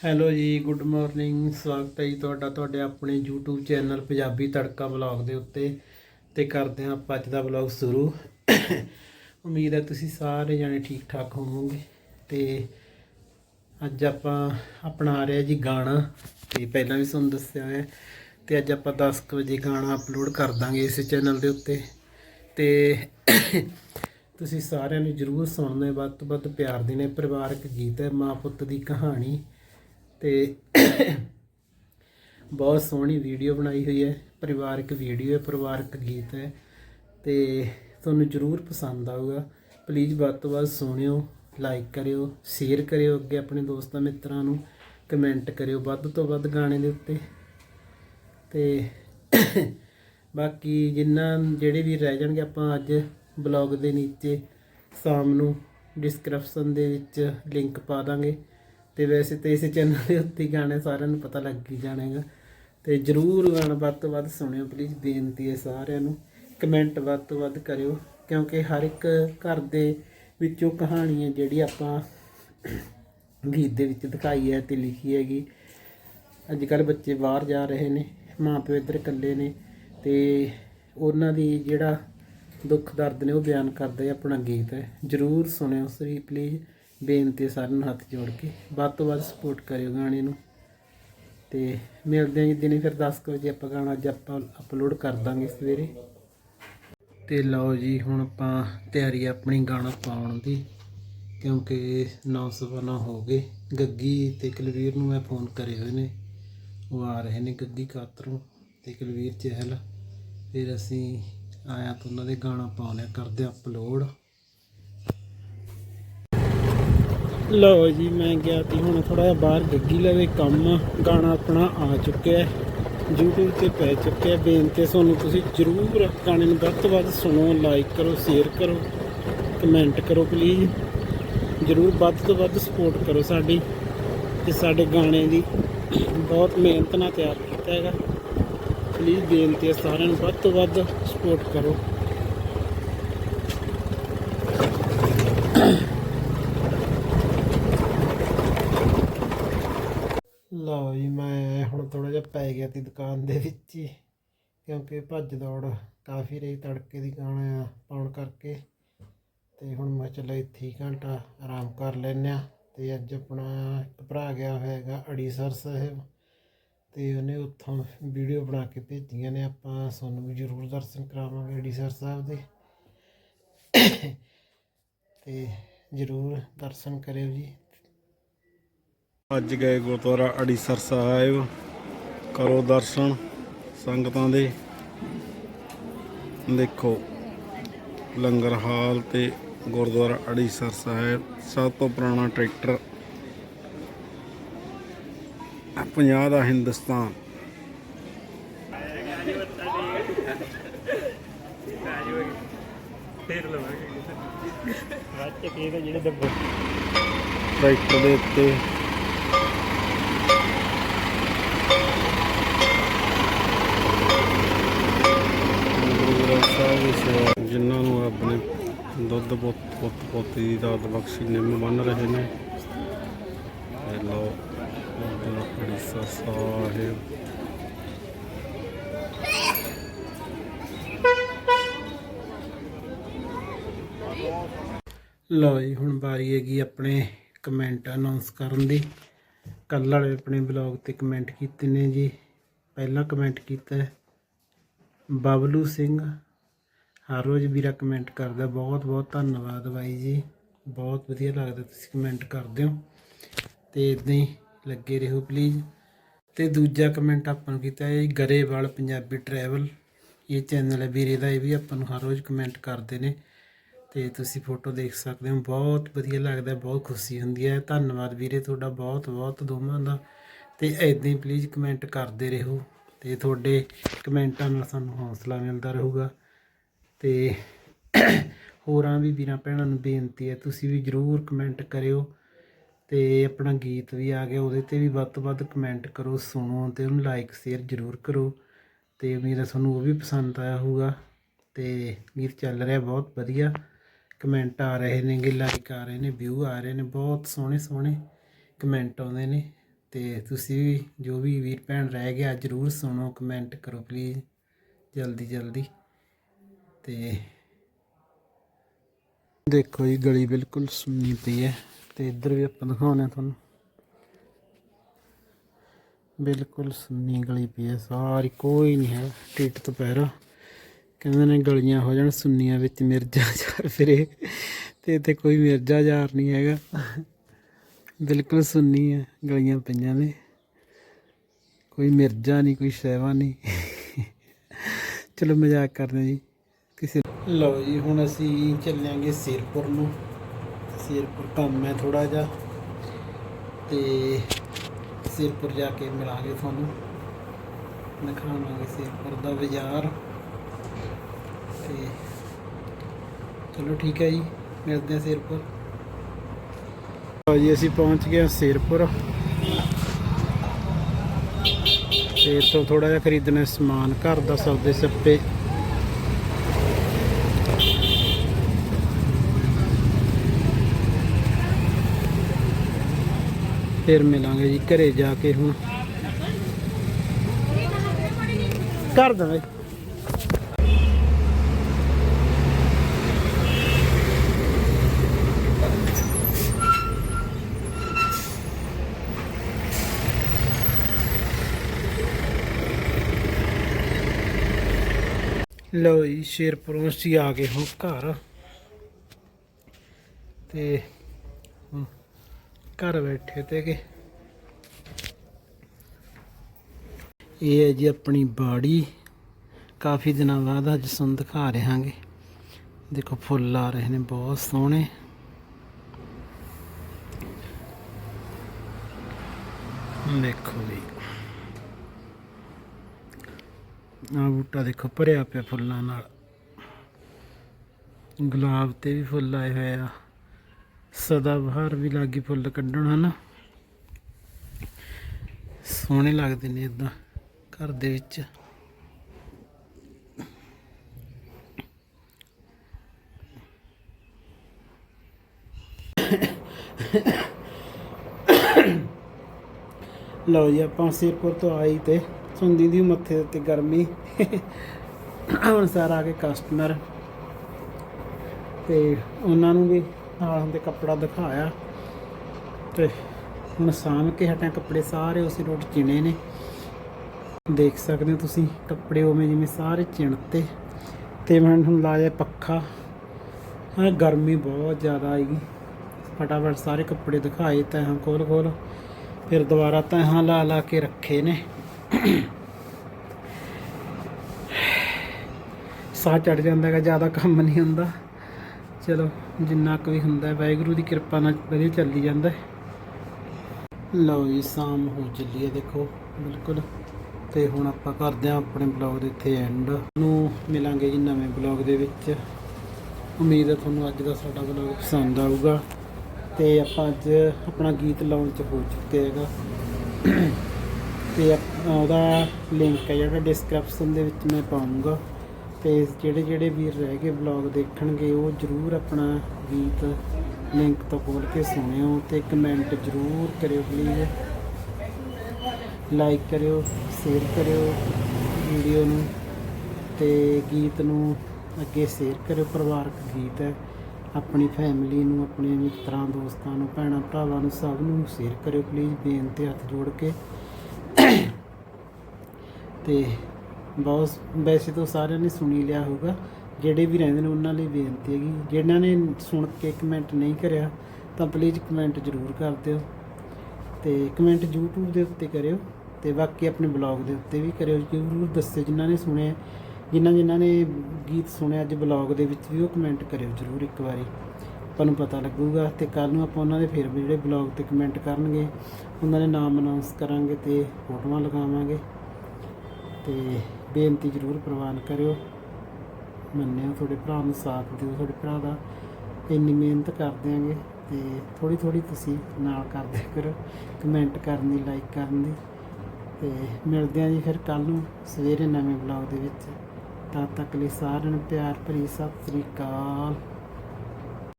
Hello ਜੀ, good morning, ਸਵਾਗਤ ਹੈ ਜੀ ਤੁਹਾਡਾ, ਤੁਹਾਡੇ ਆਪਣੇ YouTube ਚੈਨਲ ਪੰਜਾਬੀ ਤੜਕਾ ਵਲੌਗ ਦੇ ਉੱਤੇ ਤੇ ਕਰਦੇ ਹਾਂ ਆਪਾਂ ਅੱਜ ਦਾ ਵਲੌਗ ਸ਼ੁਰੂ। ਉਮੀਦ ਹੈ ਤੁਸੀਂ ਸਾਰੇ ਜਾਣੇ ਠੀਕ ਠਾਕ ਹੋਵੋਗੇ ਤੇ ਅੱਜ ਆਪਾਂ ਆਪਣਾ ਆ ਰਿਹਾ ਜੀ ਗਾਣਾ ਤੇ ਪਹਿਲਾਂ ਵੀ ਤੁਹਾਨੂੰ ਦੱਸਿਆ ਹੈ ਤੇ ਅੱਜ ਆਪਾਂ 10 ਕੁ ਵਜੇ ਗਾਣਾ ਅਪਲੋਡ ਕਰ ਦਾਂਗੇ ਇਸ ਚੈਨਲ ਦੇ ਉੱਤੇ ਤੇ ਤੁਸੀਂ ਸਾਰਿਆਂ ਨੂੰ ਜਰੂਰ ਸੁਣਨਾ ਹੈ। ਵੱਧ ਤੋਂ ਵੱਧ ਪਿਆਰ ਦੇਣਾ ਪਰਿਵਾਰਕ ਗੀਤ ਹੈ, ਮਾਂ ਪੁੱਤ ਦੀ ਕਹਾਣੀ ਤੇ ਬਹੁਤ ਸੋਹਣੀ ਵੀਡੀਓ ਬਣਾਈ ਹੋਈ ਹੈ, ਪਰਿਵਾਰਕ ਵੀਡੀਓ ਹੈ, ਪਰਿਵਾਰਕ ਗੀਤ ਹੈ ਤੇ ਤੁਹਾਨੂੰ ਜਰੂਰ ਪਸੰਦ ਆਊਗਾ। ਪਲੀਜ਼ ਵੱਧ ਤੋਂ ਵੱਧ ਸੁਣਿਓ ਲਾਈਕ ਕਰਿਓ ਸ਼ੇਅਰ ਕਰਿਓ ਅੱਗੇ ਆਪਣੇ ਦੋਸਤਾਂ ਮਿੱਤਰਾਂ ਨੂੰ ਕਮੈਂਟ ਕਰਿਓ ਵੱਧ ਤੋਂ ਵੱਧ ਗਾਣੇ ਦੇ ਉੱਤੇ। ਤੇ ਬਾਕੀ ਜਿੰਨਾ ਜਿਹੜੇ ਵੀ ਰਹਿ ਜਾਣਗੇ, ਆਪਾਂ ਅੱਜ ਬਲੌਗ ਦੇ ਨੀਚੇ ਸ਼ਾਮ ਨੂੰ ਡਿਸਕ੍ਰਿਪਸ਼ਨ ਦੇ ਵਿੱਚ ਲਿੰਕ ਪਾ ਦਾਂਗੇ। ਤੇ ਵੈਸੇ ਤੇ ਇਸ ਚੈਨਲ ਦੇ ਉੱਤੇ ਗਾਣੇ ਸਾਰਿਆਂ ਨੂੰ ਪਤਾ ਲੱਗ ਹੀ ਜਾਣੇਗਾ। ਤੇ ਜਰੂਰ ਗਾਣਾ ਵੱਧ ਤੋਂ ਵੱਧ ਸੁਣਿਓ ਪਲੀਜ਼ ਬੇਨਤੀ ਹੈ ਸਾਰਿਆਂ ਨੂੰ। ਕਮੈਂਟ ਵੱਧ ਤੋਂ ਵੱਧ ਕਰਿਓ, ਕਿਉਂਕਿ ਹਰ ਇੱਕ ਘਰ ਦੇ ਵਿੱਚੋਂ ਕਹਾਣੀ ਹੈ ਜਿਹੜੀ ਆਪਾਂ ਗੀਤ ਦੇ ਵਿੱਚ ਦਿਖਾਈ ਹੈ ਤੇ ਲਿਖੀ ਹੈਗੀ। ਅੱਜ ਕੱਲ ਬੱਚੇ ਬਾਹਰ ਜਾ ਰਹੇ ਨੇ ਮਾਂ ਪਿਓ ਇੱਧਰ ਇਕੱਲੇ ਨੇ ਤੇ ਉਹਨਾਂ ਦੀ ਜਿਹੜਾ ਦੁੱਖ ਦਰਦ ਨੇ ਉਹ ਬਿਆਨ ਕਰਦਾ ਹੈ ਆਪਣਾ ਗੀਤ ਹੈ। ਜਰੂਰ ਸੁਣਿਓ ਸਰੀ ਪਲੀਜ਼ ਬੇਨਤੀ ਸਾਰਿਆਂ ਨੂੰ ਹੱਥ ਜੋੜ ਕੇ। ਵੱਧ ਤੋਂ ਵੱਧ ਸਪੋਰਟ ਕਰਿਓ ਗਾਣੇ ਨੂੰ। ਤੇ ਮਿਲਦੇ ਹਾਂ ਜੀ ਦਿਨੇ ਫਿਰ 10 ਕੁ ਵਜੇ ਆਪਾਂ ਗਾਣਾ ਅੱਜ ਆਪਾਂ ਅਪਲੋਡ ਕਰ ਦਾਂਗੇ ਸਵੇਰੇ। ਤੇ ਲਓ ਜੀ ਹੁਣ ਆਪਾਂ ਤਿਆਰੀ ਆਪਣੀ ਗਾਣਾ ਪਾਉਣ ਦੀ, ਕਿਉਂਕਿ ਨੌ ਸਵਾ ਨੌ ਹੋ ਗਏ। ਗੱਗੀ ਤੇ ਕੁਲਵੀਰ ਨੂੰ ਮੈਂ ਫੋਨ ਕਰੇ ਹੋਏ ਨੇ। ਉਹ ਆ ਰਹੇ ਨੇ ਗੱਗੀ ਕਾਤਰੋਂ ਤੇ ਕੁਲਵੀਰ ਚਹਿਲ। ਫਿਰ ਅਸੀਂ ਆਇਆ ਤਾਂ ਉਹਨਾਂ ਦੇ ਗਾਣਾ ਪਾਉਣਿਆ ਕਰਦੇ ਅਪਲੋਡ ਲਓ ਜੀ, ਮੈਂ ਗਿਆ ਤੀ ਹੁਣ ਥੋੜਾ ਜਿਹਾ ਬਾਹਰ ਗੱਗੀ ਲਵੇ ਕੰਮ, ਗਾਣਾ ਆਪਣਾ ਆ ਚੁੱਕਿਆ ਹੈ। YouTube ਤੇ ਪੈ ਚੁੱਕਿਆ ਬੇਨਤੀ ਹੈ ਤੁਹਾਨੂੰ ਤੁਸੀਂ ਜਰੂਰ ਗਾਣੇ ਨੂੰ ਵੱਧ ਤੋਂ ਵੱਧ ਸੁਣੋ ਲਾਈਕ ਕਰੋ ਸ਼ੇਅਰ ਕਰੋ ਕਮੈਂਟ ਕਰੋ ਪਲੀਜ਼ ਜਰੂਰ ਵੱਧ ਤੋਂ ਵੱਧ ਸਪੋਰਟ ਕਰੋ ਸਾਡੀ ਤੇ ਸਾਡੇ ਗਾਣੇ ਦੀ ਬਹੁਤ ਮਿਹਨਤ ਨਾਲ ਤਿਆਰ ਕੀਤਾ ਹੈਗਾ। ਪਲੀਜ਼ ਬੇਨਤੀ ਹੈ ਸਾਰਿਆਂ ਨੂੰ ਵੱਧ ਤੋਂ ਵੱਧ ਸਪੋਰਟ ਕਰੋ। ਲਓ ਜੀ, ਮੈਂ ਹੁਣ ਥੋੜਾ ਜਿਹਾ ਪੈ ਗਿਆ ਤੀ ਦੁਕਾਨ ਦੇ ਵਿੱਚ ਹੀ, ਕਿਉਂਕਿ ਭੱਜ ਦੌੜ ਕਾਫੀ ਰਹੀ ਤੜਕੇ ਦੀ ਗਾਣਾ ਪਾਉਣ ਕਰਕੇ। ਤੇ ਹੁਣ ਮੈਂ ਚੱਲਿਆ ਇੱਥੇ ਹੀ ਘੰਟਾ ਆਰਾਮ ਕਰ ਲੈਂਦੇ ਆ ਤੇ ਅੱਜ ਆਪਣਾ ਇੱਕ ਭਰਾ ਗਿਆ ਹੋਇਆਗਾ ਅੜੀਸਰ ਸਾਹਿਬ। ਤੇ ਉਹਨੇ ਉੱਥੋਂ ਵੀਡੀਓ ਬਣਾ ਕੇ ਭੇਜੀਆਂ ਨੇ, ਆਪਾਂ ਤੁਹਾਨੂੰ ਵੀ ਜ਼ਰੂਰ ਦਰਸ਼ਨ ਕਰਾਵਾਂਗੇ ਅੜੀਸਰ ਸਾਹਿਬ ਦੇ। ਤੇ ਜ਼ਰੂਰ ਦਰਸ਼ਨ ਕਰਿਓ ਜੀ। ਅੱਜ ਗਏ ਗੁਰਦੁਆਰਾ ਅੜੀਸਰ ਸਾਹਿਬ। ਕਰੋ ਦਰਸ਼ਨ ਸੰਗਤਾਂ ਦੇ। ਦੇਖੋ ਲੰਗਰ ਹਾਲ ਤੇ ਗੁਰਦੁਆਰਾ ਅੜੀਸਰ ਸਾਹਿਬ, ਸਭ ਤੋਂ ਪੁਰਾਣਾ ਟਰੈਕਟਰ। ਪੰਜਾਬ ਦਾ ਹਿੰਦੁਸਤਾਨ। ਰੱਚ ਕੇ ਜਿਹੜੇ ਦੱਬੇ ਟਰੈਕਟਰ ਦੇ ਉੱਤੇ ਦੀ ਸੇਵਾ ਜਿਨ੍ਹਾਂ ਨੂੰ ਆਪਣੇ ਦੁੱਧ ਪੁੱਤ ਪੁੱਤ, ਪੋਤੀ ਦੀ ਬਖਸ਼ੀ ਨਿੰਮ ਬੰਨ ਰਹੇ ਨੇ। ਲੋ ਗੁਰਦੁਆਰਾ ਸਾਹਿਬ। ਲਓ ਜੀ, ਹੁਣ ਵਾਰੀ ਹੈਗੀ ਆਪਣੇ ਕਮੈਂਟ ਅਨਾਉਂਸ ਕਰਨ ਦੀ। ਕੱਲ੍ਹ ਵਾਲੇ ਆਪਣੇ ਬਲੌਗ ਤੇ ਕਮੈਂਟ ਕੀਤੇ ਨੇ ਜੀ। ਪਹਿਲਾ ਕਮੈਂਟ ਕੀਤਾ ਬਬਲੂ ਸਿੰਘ। ਹਰ ਰੋਜ਼ ਵੀਰਾ ਕਮੈਂਟ ਕਰਦਾ। ਬਹੁਤ ਬਹੁਤ ਧੰਨਵਾਦ ਬਾਈ ਜੀ। ਬਹੁਤ ਵਧੀਆ ਲੱਗਦਾ ਤੁਸੀਂ ਕਮੈਂਟ ਕਰਦੇ ਹੋ। ਤੇ ਇਦਾਂ ਹੀ ਲੱਗੇ ਰਹੋ ਪਲੀਜ਼ ਤੇ ਦੂਜਾ ਕਮੈਂਟ ਆਪਾਂ ਨੂੰ ਕੀਤਾ ਹੈ ਗਰੇਵਾਲ ਪੰਜਾਬੀ ਟਰੈਵਲ ਇਹ ਚੈਨਲ ਹੈ ਵੀਰੇ ਦਾ, ਇਹ ਵੀ ਆਪਾਂ ਨੂੰ ਹਰ ਰੋਜ਼ ਕਮੈਂਟ ਕਰਦੇ ਨੇ। ਤੇ ਤੁਸੀਂ ਫੋਟੋ ਦੇਖ ਸਕਦੇ ਹੋ। ਬਹੁਤ ਵਧੀਆ ਲੱਗਦਾ, ਬਹੁਤ ਖੁਸ਼ੀ ਹੁੰਦੀ ਹੈ। ਧੰਨਵਾਦ ਵੀਰੇ ਤੁਹਾਡਾ, ਬਹੁਤ ਬਹੁਤ ਦੋਵਾਂ ਦਾ। ਤੇ ਐਦਾਂ ਹੀ ਪਲੀਜ਼ ਕਮੈਂਟ ਕਰਦੇ ਰਹੋ। ਤੇ ਤੁਹਾਡੇ ਕਮੈਂਟਾਂ ਨਾਲ ਸਾਨੂੰ ਹੌਸਲਾ ਮਿਲਦਾ ਰਹੂਗਾ। ਤੇ ਹੋਰਾਂ ਵੀ ਵੀਰਾਂ ਭੈਣਾਂ ਨੂੰ ਬੇਨਤੀ ਹੈ, ਤੁਸੀਂ ਵੀ ਜਰੂਰ ਕਮੈਂਟ ਕਰਿਓ ਤੇ ਆਪਣਾ ਗੀਤ ਵੀ ਆ ਗਿਆ, ਉਹਦੇ ਤੇ ਵੀ ਵੱਧ ਤੋਂ ਵੱਧ ਕਮੈਂਟ ਕਰੋ, ਸੁਣੋ ਤੇ ਉਹਨੂੰ ਲਾਈਕ ਸ਼ੇਅਰ ਜਰੂਰ ਕਰੋ ਤੇ ਉਮੀਦ ਹੈ ਤੁਹਾਨੂੰ ਉਹ ਵੀ ਪਸੰਦ ਆਇਆ ਹੋਊਗਾ ਤੇ ਗੀਤ ਚੱਲ ਰਿਹਾ ਬਹੁਤ ਵਧੀਆ ਕਮੈਂਟ ਆ ਰਹੇ ਨੇਗੇ ਲਾਈਕ ਆ ਰਹੇ ਨੇ ਵਿਊ ਆ ਰਹੇ ਨੇ, ਬਹੁਤ ਸੋਹਣੇ ਸੋਹਣੇ ਕਮੈਂਟ ਆਉਂਦੇ ਨੇ ਤੇ ਤੁਸੀਂ ਵੀ ਜੋ ਵੀ ਵੀਰ ਭੈਣ ਰਹਿ ਗਿਆ ਜਰੂਰ ਸੁਣੋ ਕਮੈਂਟ ਕਰੋ ਪਲੀਜ਼ ਜਲਦੀ ਜਲਦੀ। ਤੇ ਦੇਖੋ ਜੀ, ਗਲੀ ਬਿਲਕੁਲ ਸੁੰਨੀ ਪਈ ਹੈ ਤੇ ਇੱਧਰ ਵੀ ਆਪਾਂ ਦਿਖਾਉਂਦੇ ਹਾਂ ਤੁਹਾਨੂੰ। ਬਿਲਕੁਲ ਸੁੰਨੀ ਗਲੀ ਪਈ ਹੈ, ਸਾਰੀ ਕੋਈ ਨਹੀਂ ਹੈ ਟਿੱਟ ਤੋਂ ਪੈਰਾ। ਕਹਿੰਦੇ ਨੇ ਗਲੀਆਂ ਹੋ ਜਾਣ ਸੁੰਨੀਆਂ ਵਿੱਚ ਮਿਰਜ਼ਾ ਜਾਰ ਫਿਰੇ ਤੇ ਇੱਥੇ ਕੋਈ ਮਿਰਜ਼ਾ ਯਾਰ ਨਹੀਂ ਹੈਗਾ। ਬਿਲਕੁਲ ਸੁੰਨੀ ਹੈ, ਗਲੀਆਂ ਪਈਆਂ ਨੇ। ਕੋਈ ਮਿਰਜ਼ਾ ਨਹੀਂ, ਕੋਈ ਸ਼ੈਵਾ ਨਹੀਂ। ਚਲੋ ਮਜ਼ਾਕ ਕਰਦੇ ਜੀ। ਕਿਸੇ ਲਓ ਜੀ, ਹੁਣ ਅਸੀਂ ਚੱਲਾਂਗੇ ਸਿਰਪੁਰ ਨੂੰ। ਸਿਰਪੁਰ ਕੰਮ ਹੈ ਥੋੜਾ ਜਿਹਾ। ਤੇ ਸਿਰਪੁਰ ਜਾ ਕੇ ਮਿਲਾਂਗੇ ਤੁਹਾਨੂੰ। ਦਿਖਾਵਾਂਗੇ ਸਿਰਪੁਰ ਦਾ ਬਾਜ਼ਾਰ। ਤੇ ਚਲੋ ਠੀਕ ਹੈ ਜੀ, ਮਿਲਦੇ ਹਾਂ ਸਿਰਪੁਰ। ਲਓ ਜੀ, ਅਸੀਂ ਪਹੁੰਚ ਗਏ ਹਾਂ ਸਿਰਪੁਰ। ਤੇ ਤੋਂ ਥੋੜਾ ਜਿਹਾ ਖਰੀਦਣਾ ਸਮਾਨ, ਘਰ ਦਾ ਸੌਦੇ ਸੱਪੇ। ਫਿਰ ਮਿਲਾਂਗੇ ਜੀ, ਘਰੇ ਜਾ ਕੇ ਹੁਣ। ਕਰ ਦਵੇਂ ਲਓ ਜੀ, ਸ਼ੇਰਪੁਰੋਂ ਅਸੀਂ ਆ ਗਏ ਹੁਣ ਘਰ। ਤੇ ਘਰ ਬੈਠੇ ਤੇ ਕਿ ਇਹ ਹੈ ਜੀ ਆਪਣੀ ਬਾੜੀ। ਕਾਫੀ ਦਿਨਾਂ ਬਾਅਦ ਅੱਜ ਤੁਹਾਨੂੰ ਦਿਖਾ ਰਹੇ ਹਾਂਗੇ ਦੇਖੋ ਫੁੱਲ ਆ ਰਹੇ ਨੇ, ਬਹੁਤ ਸੋਹਣੇ। ਦੇਖੋ ਜੀ। ਆ ਬੂਟਾ ਦੇਖੋ ਭਰਿਆ ਪਿਆ ਫੁੱਲਾਂ ਨਾਲ। ਗੁਲਾਬ ਤੇ ਵੀ ਫੁੱਲ ਆਏ ਹੋਏ ਆ। ਸਦਾ ਬਹਾਰ ਵੀ ਲਾਗੀ ਫੁੱਲ ਕੱਢਣ ਹਨਾ। ਸੋਹਣੇ ਲੱਗਦੇ ਨੇ ਇਦਾਂ ਘਰ ਦੇ ਵਿੱਚ। ਲਓ ਜੀ, ਆਪਾਂ ਸਿਰਪੁਰ ਤੋਂ ਆਈ ਤੇ ਸੁੰਦੀ ਦੀ ਮੱਥੇ ਤੇ ਗਰਮੀ। ਹੁਣ ਸਾਰਾ ਆ ਕੇ ਕਸਟਮਰ ਤੇ ਉਹਨਾਂ ਨੂੰ ਵੀ ਨਾਲ ਹੁੰਦੇ ਕੱਪੜਾ ਦਿਖਾਇਆ। ਤੇ ਹੁਣ ਸਾਂਭ ਕੇ ਹਟਿਆ ਕੱਪੜੇ ਸਾਰੇ ਉਸੇ ਰੋਡ ਚਿਣੇ ਨੇ। ਦੇਖ ਸਕਦੇ ਹੋ ਤੁਸੀਂ ਕੱਪੜੇ ਉਵੇਂ ਜਿਵੇਂ ਸਾਰੇ ਚਿਣਤੇ ਤੇ। ਮੈਂ ਹੁਣ ਲਾਇਆ ਪੱਖਾ। ਹਾਂ ਗਰਮੀ ਬਹੁਤ ਜ਼ਿਆਦਾ ਆਏਗੀ ਫਟਾਫਟ ਸਾਰੇ ਕੱਪੜੇ ਦਿਖਾਏ ਤੈਹਾਂ ਕੋਲ ਕੋਲ ਫਿਰ ਦੁਬਾਰਾ ਤੈਹਾਂ ਲਾ ਲਾ ਕੇ ਰੱਖੇ ਨੇ। ਸਾਹ ਚੜ ਜਾਂਦਾ ਹੈਗਾ, ਜ਼ਿਆਦਾ ਕੰਮ ਨਹੀਂ ਹੁੰਦਾ। ਚਲੋ, ਜਿੰਨਾ ਕੁ ਵੀ ਹੁੰਦਾ, ਵਾਹਿਗੁਰੂ ਦੀ ਕਿਰਪਾ ਨਾਲ ਵਧੀਆ ਚੱਲੀ ਜਾਂਦਾ ਲਓ ਜੀ, ਸ਼ਾਮ ਹੋ ਚੱਲੀ ਹੈ, ਦੇਖੋ, ਬਿਲਕੁਲ। ਤੇ ਹੁਣ ਆਪਾਂ ਕਰਦੇ ਹਾਂ ਆਪਣੇ ਬਲੌਗ ਦੇ ਇੱਥੇ ਐਂਡ ਨੂੰ ਮਿਲਾਂਗੇ ਜੀ ਨਵੇਂ ਬਲੌਗ ਦੇ ਵਿੱਚ। ਉਮੀਦ ਹੈ ਤੁਹਾਨੂੰ ਅੱਜ ਦਾ ਸਾਡਾ ਬਲੌਗ ਪਸੰਦ ਆਊਗਾ। ਤੇ ਆਪਾਂ ਅੱਜ ਆਪਣਾ ਗੀਤ ਲਾਉਣ ਚ ਹੋ ਚੁੱਕੇ ਹੈਗਾ। ਤੇ ਉਹਦਾ ਲਿੰਕ ਹੈ ਜਿਹੜਾ ਡਿਸਕ੍ਰਿਪਸ਼ਨ ਦੇ ਵਿੱਚ ਮੈਂ ਪਾਉਂਗਾ। ਤੇ ਜਿਹੜੇ ਜਿਹੜੇ ਵੀਰ ਰਹਿ ਗਏ ਵਲੌਗ ਦੇਖਣਗੇ, ਉਹ ਜਰੂਰ ਆਪਣਾ ਗੀਤ ਲਿੰਕ ਤੋਂ ਖੋਲ ਕੇ ਸੁਣਿਓ ਤੇ ਕਮੈਂਟ ਜਰੂਰ ਕਰਿਓ ਪਲੀਜ਼ ਲਾਈਕ ਕਰਿਓ ਸ਼ੇਅਰ ਕਰਿਓ ਵੀਡੀਓ ਨੂੰ ਤੇ ਗੀਤ ਨੂੰ ਅੱਗੇ ਸ਼ੇਅਰ ਕਰਿਓ, ਪਰਿਵਾਰਕ ਗੀਤ ਹੈ। ਆਪਣੀ ਫੈਮਿਲੀ ਨੂੰ ਆਪਣੇ ਮਿੱਤਰਾਂ, ਦੋਸਤਾਂ ਨੂੰ, ਭੈਣਾਂ, ਭਰਾਵਾਂ ਨੂੰ, ਸਭ ਨੂੰ ਸ਼ੇਅਰ ਕਰਿਓ ਪਲੀਜ਼ ਬੇਨਤੀ ਹੱਥ ਜੋੜ ਕੇ। ਤੇ ਬਹੁਤ ਵੈਸੇ ਤਾਂ ਸਾਰਿਆਂ ਨੇ ਸੁਣੀ ਲਿਆ ਹੋਊਗਾ। ਜਿਹੜੇ ਵੀ ਰਹਿੰਦੇ ਨੇ ਉਹਨਾਂ ਲਈ ਬੇਨਤੀ ਹੈਗੀ। ਜਿਨ੍ਹਾਂ ਨੇ ਸੁਣ ਕੇ ਕਮੈਂਟ ਨਹੀਂ ਕਰਿਆ, ਤਾਂ ਪਲੀਜ਼ ਕਮੈਂਟ ਜ਼ਰੂਰ ਕਰ ਦਿਓ। ਤੇ ਕਮੈਂਟ YouTube ਦੇ ਉੱਤੇ ਕਰਿਓ ਤੇ ਬਾਕੀ ਆਪਣੇ ਬਲੌਗ ਦੇ ਉੱਤੇ ਵੀ ਕਰਿਓ। ਜ਼ਰੂਰ ਦੱਸਿਓ ਜਿਨ੍ਹਾਂ ਨੇ ਸੁਣਿਆ ਜਿਨ੍ਹਾਂ ਜਿਨ੍ਹਾਂ ਨੇ ਗੀਤ ਸੁਣਿਆ ਅੱਜ ਬਲੌਗ ਦੇ ਵਿੱਚ ਵੀ ਉਹ ਕਮੈਂਟ ਕਰਿਓ ਜ਼ਰੂਰ ਇੱਕ ਵਾਰੀ। ਆਪਾਂ ਨੂੰ ਪਤਾ ਲੱਗੂਗਾ ਤੇ ਕੱਲ ਨੂੰ ਆਪਾਂ ਉਹਨਾਂ ਦੇ ਫਿਰ ਵੀ ਜਿਹੜੇ ਬਲੌਗ ਤੇ ਕਮੈਂਟ ਕਰਨਗੇ, ਉਹਨਾਂ ਦੇ ਨਾਮ ਅਨਾਉਂਸ ਕਰਾਂਗੇ ਤੇ ਫੋਟੋਆਂ ਲਗਾਵਾਂਗੇ। ਤੇ ਬੇਨਤੀ ਜ਼ਰੂਰ ਪ੍ਰਵਾਨ ਕਰਿਓ। ਮੰਨਿਓ ਤੁਹਾਡੇ ਭਰਾ ਨੂੰ ਸਾਥ ਦਿਓ, ਤੁਹਾਡੇ ਭਰਾ ਦਾ ਇੰਨੀ ਮਿਹਨਤ ਕਰਦੇ ਆਂਗੇ ਤੇ ਥੋੜੀ ਥੋੜੀ ਤੁਸੀਂ ਨਾਲ ਕਰਦੇ ਕਰੋ, ਕਮੈਂਟ ਕਰਨ ਦੀ, ਲਾਈਕ ਕਰਨ ਦੀ। ਤੇ ਮਿਲਦੇ ਆਂ ਜੀ ਫਿਰ ਕੱਲ ਨੂੰ ਸਵੇਰੇ ਨਵੇਂ ਬਲੌਗ ਦੇ ਵਿੱਚ। ਤਦ ਤੱਕ ਲਈ ਸਾਰਿਆਂ ਨੂੰ ਪਿਆਰ ਭਰੀ ਸਤਿ ਸ੍ਰੀ ਅਕਾਲ।